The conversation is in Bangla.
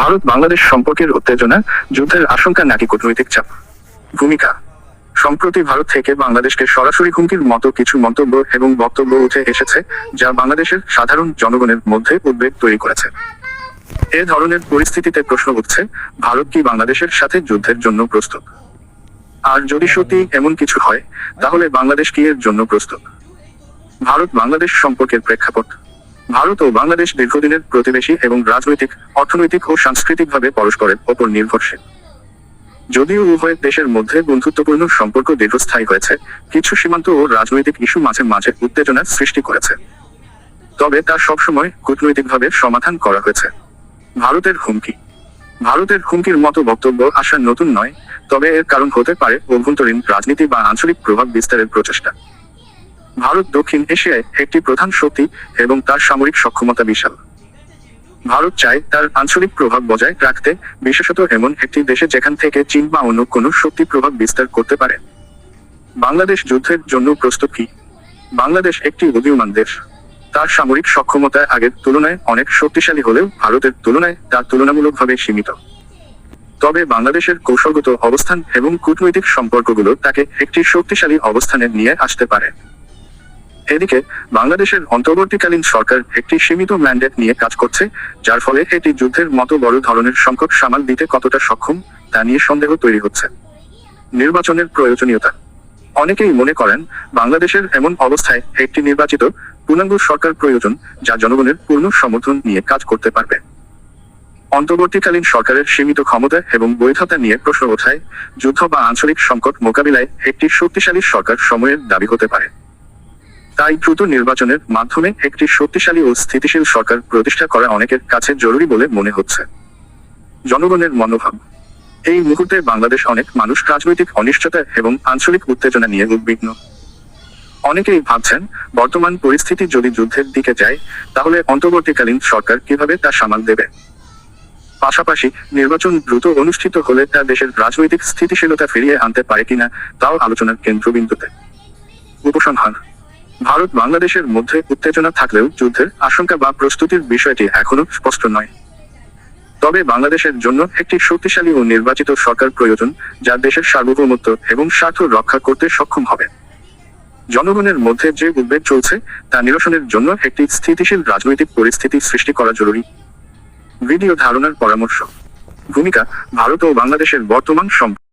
ভারত বাংলাদেশ সম্পর্কের উত্তেজনা, যুদ্ধের আশঙ্কা নাকি কূটনৈতিক চাপ? ভূমিকা, সম্প্রতি ভারত থেকে বাংলাদেশকে সরাসরি হুমকির মতো কিছু মন্তব্য এবং বক্তব্য উঠে এসেছে, যা বাংলাদেশের সাধারণ জনগণের মধ্যে উদ্বেগ তৈরি করেছে। এ ধরনের পরিস্থিতিতে প্রশ্ন উঠছে, ভারত কি বাংলাদেশের সাথে যুদ্ধের জন্য প্রস্তুত? আর যদি সত্যি এমন কিছু হয়, তাহলে বাংলাদেশ কি এর জন্য প্রস্তুত? ভারত বাংলাদেশ সম্পর্কের প্রেক্ষাপট। ভারত ও বাংলাদেশ দীর্ঘদিনের প্রতিবেশী এবং রাজনৈতিক, অর্থনৈতিক ও সাংস্কৃতিকভাবে পরস্পরের ওপর নির্ভরশীল। যদিও উভয় দেশের মধ্যে বন্ধুত্বপূর্ণ সম্পর্ক দীর্ঘস্থায়ী হয়েছে, কিছু সীমান্ত ও রাজনৈতিক ইস্যু মাঝে মাঝে উত্তেজনার সৃষ্টি করেছে। তবে তা সবসময় কূটনৈতিকভাবে সমাধান করা হয়েছে। ভারতের হুমকি। ভারতের হুমকির মতো বক্তব্য আসা নতুন নয়, তবে এর কারণ হতে পারে অভ্যন্তরীণ রাজনীতি বা আঞ্চলিক প্রভাব বিস্তারের প্রচেষ্টা। ভারত দক্ষিণ এশিয়ায় একটি প্রধান শক্তি এবং তার সামরিক সক্ষমতা বিশাল। ভারত চায় তার আঞ্চলিক প্রভাব বজায় রাখতে, বিশেষত এমন একটি দেশে যেখান থেকে চীন বা অন্য কোনো শক্তি প্রভাব বিস্তার করতে পারে। বাংলাদেশ যুদ্ধের জন্য প্রস্তুত কি? বাংলাদেশ একটি উদীয়মান দেশ। তার সামরিক সক্ষমতা আগের তুলনায় অনেক শক্তিশালী হলেও ভারতের তুলনায় তা তুলনামূলকভাবে সীমিত। তবে বাংলাদেশের কৌশলগত অবস্থান এবং কূটনৈতিক সম্পর্কগুলো তাকে একটি শক্তিশালী অবস্থানে নিয়ে আসতে পারে। এদিকে বাংলাদেশের অন্তর্বর্তীকালীন সরকার একটি সীমিত ম্যান্ডেট নিয়ে কাজ করছে, যার ফলে এটি যুদ্ধের মতো বড় ধরনের সংকট সামাল দিতে কতটা সক্ষম তা নিয়ে সন্দেহ তৈরি হচ্ছে। নির্বাচনের প্রয়োজনীয়তা। অনেকেই মনে করেন, বাংলাদেশের এমন অবস্থায় একটি নির্বাচিত পূর্ণাঙ্গ সরকার প্রয়োজন যা জনগণের পূর্ণ সমর্থন নিয়ে কাজ করতে পারবে। অন্তর্বর্তীকালীন সরকারের সীমিত ক্ষমতা এবং বৈধতা নিয়ে প্রশ্ন ওঠায় যুদ্ধ বা আঞ্চলিক সংকট মোকাবিলায় একটি শক্তিশালী সরকার সময়ের দাবি হতে পারে। তাই দ্রুত নির্বাচনের মাধ্যমে একটি শক্তিশালী ও স্থিতিশীল সরকার প্রতিষ্ঠা করা অনেকের কাছে জরুরি বলে মনে হচ্ছে। জনগণের মনোভাব। এই মুহূর্তে বাংলাদেশ অনেক মানুষ রাজনৈতিক অনিশ্চয়তা এবং আঞ্চলিক উত্তেজনা নিয়ে উদ্বিগ্ন। অনেকেই ভাবছেন, বর্তমান পরিস্থিতি যদি যুদ্ধের দিকে যায়, তাহলে অন্তর্বর্তীকালীন সরকার কীভাবে তা সামাল দেবে? পাশাপাশি নির্বাচন দ্রুত অনুষ্ঠিত হলে তা দেশের রাজনৈতিক স্থিতিশীলতা ফিরিয়ে আনতে পারে কিনা, তাও আলোচনার কেন্দ্রবিন্দুতে। উপসংহার। ভারত বাংলাদেশের মধ্যে উত্তেজনা থাকলেও যুদ্ধের আশঙ্কা বা প্রস্তুতির বিষয়টি এখনও স্পষ্ট নয়। তবে বাংলাদেশের জন্য একটি শক্তিশালী ও নির্বাচিত সরকার প্রয়োজন যা দেশের সার্বভৌমত্ব এবং স্বার্থ রক্ষা করতে সক্ষম হবে। জনগণের মধ্যে যে উদ্বেগ চলছে তা নিরসনের জন্য একটি স্থিতিশীল রাজনৈতিক পরিস্থিতি সৃষ্টি করা জরুরি। ভিডিও ধারণার পরামর্শ। ভূমিকা, ভারত ও বাংলাদেশের বর্তমান সম্পর্ক